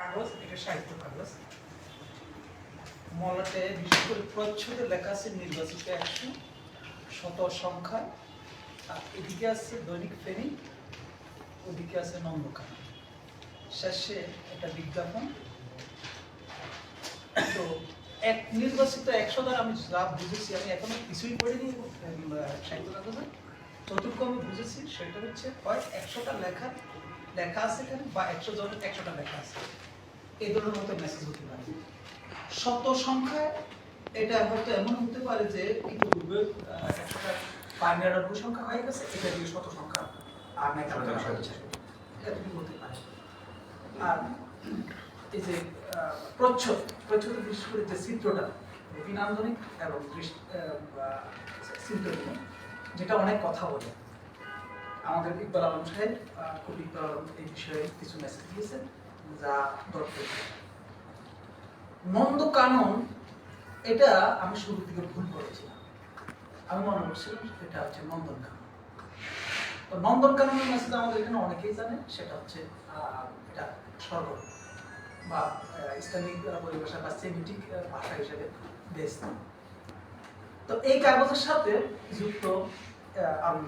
কাগজ এটা সাহিত্য কাগজ। বিশেষ করে লেখা আছে নির্বাচিত একশো শত সংখ্যা আর এদিকে আছে দৈনিক ওদিকে আছে শেষে একটা বিজ্ঞাপন। তো এক নির্বাচিত একশো দ্বারা আমি লাভ বুঝেছি, আমি এখনও কিছুই পড়িনি সাহিত্য কাগজে। যতটুকু আমি বুঝেছি, সেটা হচ্ছে হয় একশোটা লেখা লেখা আছে এখানে, বা একশো জন, একশোটা লেখা আছে। এই ধরনের মতো মেসেজ হতে পারে। শত সংখ্যায় এটা হয়তো এমন হতে পারে যে ইতিপূর্বে আহ, একশোটা নিরানব্বই সংখ্যা হয়ে গেছে এটা দিয়ে শত সংখ্যা আর হচ্ছে। এতটুকু হতে পারে। আর এই যে প্রচ্ছদ প্রচ্ছদে বিশেষ করে যে চিত্রটা বিনান্দনিক এবং আহ, যেটা অনেক কথা বলে। আমাদের ইকবাল আলম সাহেব কবি ইকবাল আলম এই বিষয়ে কিছু মেসেজ দিয়েছেন। যা কানন এটা আমি শুরুর দিকে ভুল করেছিলাম। আমি মনে করছিলাম এটা হচ্ছে নন্দন কানন তো নন্দন কাননের মেসেজ আমাদের এখানে অনেকেই জানে, সেটা হচ্ছে এটা স্বর্গ বা ইসলামিক পরিভাষা বা সেমিটিক ভাষা হিসেবে বেস্ট তো এই কাগজের সাথে যুক্ত আমি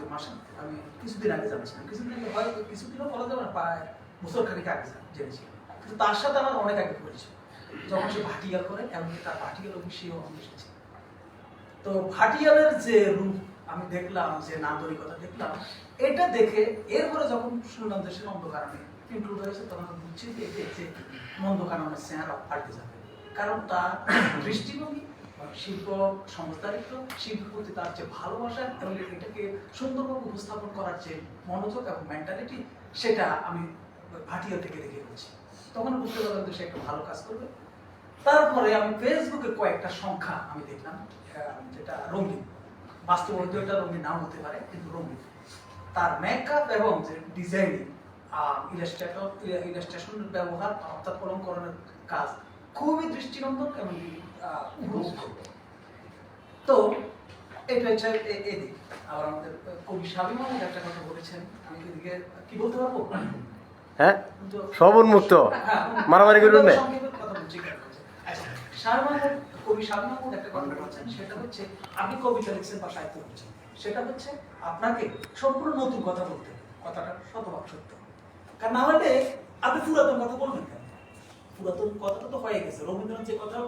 কিছুদিন আগে জানছিলাম কিছুদিন আগে হয়তো কিছুদিনও বলা যাবে না বছর খানিক আগে জান- কিন্তু তার সাথে আমার অনেক আগে পরিচয়। যখন সে ভাটিয়াল করে, এমনকি তার ভাটিয়াল আমি এসেছি। তো ভাটিয়ালের যে রূপ আমি দেখলাম, যে নান্দরিকতা দেখলাম, এটা দেখে এরপরে যখন শুনলাম যে সে নন্দকারণে ইনক্লুড হয়েছে, তখন আমি বুঝছি যে যে নন্দকাননের চেহারা পাল্টে যাবে। কারণ তার দৃষ্টিভঙ্গি শিল্প সমস্তারিত্ব শিল্পের প্রতি তার যে ভালোবাসা এবং এটাকে সুন্দরভাবে উপস্থাপন করার যে মনোযোগ এবং মেন্টালিটি সেটা আমি ভাটিয়া থেকে দেখে ফেলছি। তখন বুঝতে পারলাম যে সে একটা ভালো কাজ করবে। তারপরে আমি ফেসবুকে কয়েকটা সংখ্যা আমি দেখলাম যেটা রঙিন। বাস্তব হয়তো এটা রঙিন নাও হতে পারে কিন্তু রঙিন। তার মেকআপ এবং যে ডিজাইনিং ইলাস্ট্রেটর ইলাস্ট্রেশনের ব্যবহার অর্থাৎ অলঙ্করণের কাজ খুবই দৃষ্টিনন্দন এবং তো এটা হচ্ছে এদিক। আবার আমাদের কবি স্বামী একটা কথা বলেছেন। আমি এদিকে কি বলতে পারব? হ্যাঁ? সব উন্মুক্ত। মারামারি করবেন না। কথা সেটা তো হয়ে গেছে। রবীন্দ্রনাথ যে কথাটা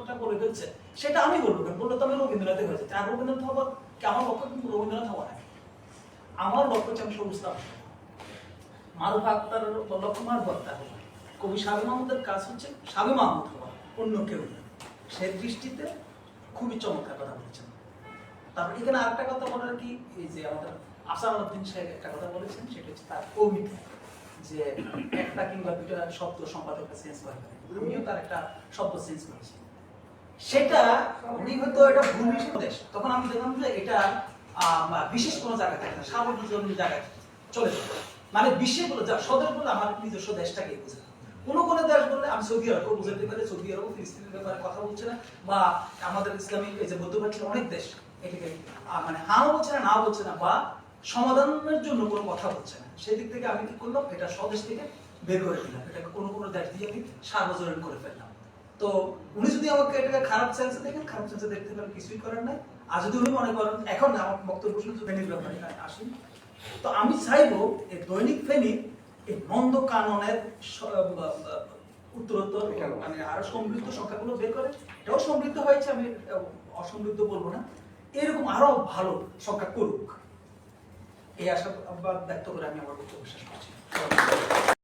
সেটা আমি বলব কেন? তো আমি রবীন্দ্রনাথে আর রবীন্দ্রনাথ হবার আমার লক্ষ্য কিন্তু রবীন্দ্রনাথ হওয়া আমার লক্ষ্য হচ্ছে আমি সবুজ মারুফ আক্তার লক্ষ্য মারুফ আক্তার হওয়া। কবি সাবি মাহমুদের কাজ হচ্ছে সাবি মাহমুদ হওয়া, অন্য কেউ না। সে দৃষ্টিতে খুবই চমৎকার কথা বলেছেন। তারপর এখানে আরেকটা কথা বলার কি, এই যে আমাদের আসার উদ্দিন সাহেব একটা কথা বলেছেন, সেটা হচ্ছে তার কবিতা যে একটা কিংবা দুটা শব্দ সম্পাদকটা চেঞ্জ করে। আমিও তার একটা শব্দ চেঞ্জ করেছি সেটা উনি হয়তো এটা ভূমি দেশ। তখন আমি দেখলাম যে এটা বিশেষ কোনো জায়গা থাকে না সার্বজনীন জায়গায় চলে যায়। মানে বিশ্বে বলে যা স্বদেশ বলে আমার নিজস্ব দেশটাকে বোঝায়। কোন কোন দেশ বললে আমি সৌদি আরব বুঝাতে পারি সৌদি আরব ফিলিস্তিনের ব্যাপারে কথা বলছে না, বা আমাদের ইসলামিক এই যে মধ্যপ্রাচ্যের অনেক দেশ এটাকে মানে হাও বলছে না না বলছে না, বা সমাধানের জন্য কোনো কথা বলছে না। সেদিক থেকে আমি কি করলাম? এটা স্বদেশ থেকে বের করে দিলাম। এটাকে কোনো কোনো দেশ দিয়ে আমি সার্বজনীন করে ফেললাম। তো উনি যদি আমাকে এটাকে খারাপ সেন্সে দেখেন, খারাপ সেন্সে দেখতে পারেন, কিছুই করার নাই। আর যদি উনি মনে করেন, এখন আমার বক্তব্য শুনে আসুন। তো আমি চাইব এই দৈনিক ফেনী এই মন্দ কাননের উত্তরোত্তর মানে আরও সমৃদ্ধ সংখ্যাগুলো বের করে। এটাও সমৃদ্ধ হয়েছে আমি অসমৃদ্ধ বলব না। এরকম আরও ভালো সংখ্যা করুক। এই আশা ব্যক্ত করে আমি আমার বক্তব্য শেষ করছি।